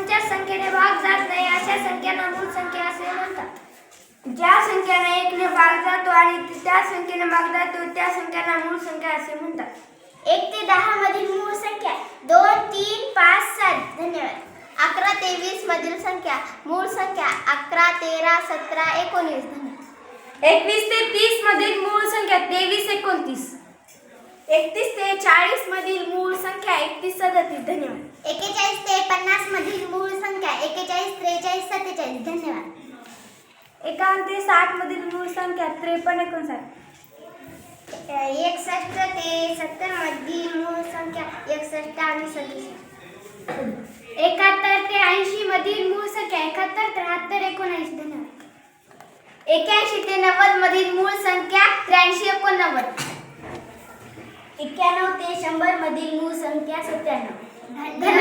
भाग जात नाही अशा संख्यांना मूळ संख्या असे म्हणतात ज्या संख्याने एकने भाग जातो आणि त्या संख्येने भाग जातो त्या संख्यांना मूळ संख्या असे म्हणतात एक ते दहा मधील मूळ संख्या दोन तीन पाच सात धन्यवाद. अकरा ते वीस मधील संख्या मूळ संख्या अकरा तेरा सतरा एकोणीस धन्यवाद. एकवीस ते तीस मधील मूळ संख्या तेवीस एकोणतीस. एकतीस ते चाळीस मधील मूळ संख्या एकतीस सदतीस धन्यवाद. एकेचाळीस ते सत्तेचाळीस धन्यवाद. एकावन्न ते साठ मधील मूळ संख्या त्रेपन्न एकोणसाठ. एकसष्ट ते सत्तर मधील मूळ संख्या एकसष्ट आणि सदुसष्ट. एकाहत्तर ते ऐंशी मधील मूळ संख्या एकाहत्तर त्र्याहत्तर एकोणऐंशी धन्यवाद. एक्याऐंशी ते नव्वद मधील मूळ संख्या त्र्याऐंशी एकोणनव्वद. एक्क्याण्णव ते शंभर मधील मूळ संख्या सत्त्याण्णव. धन्यवाद.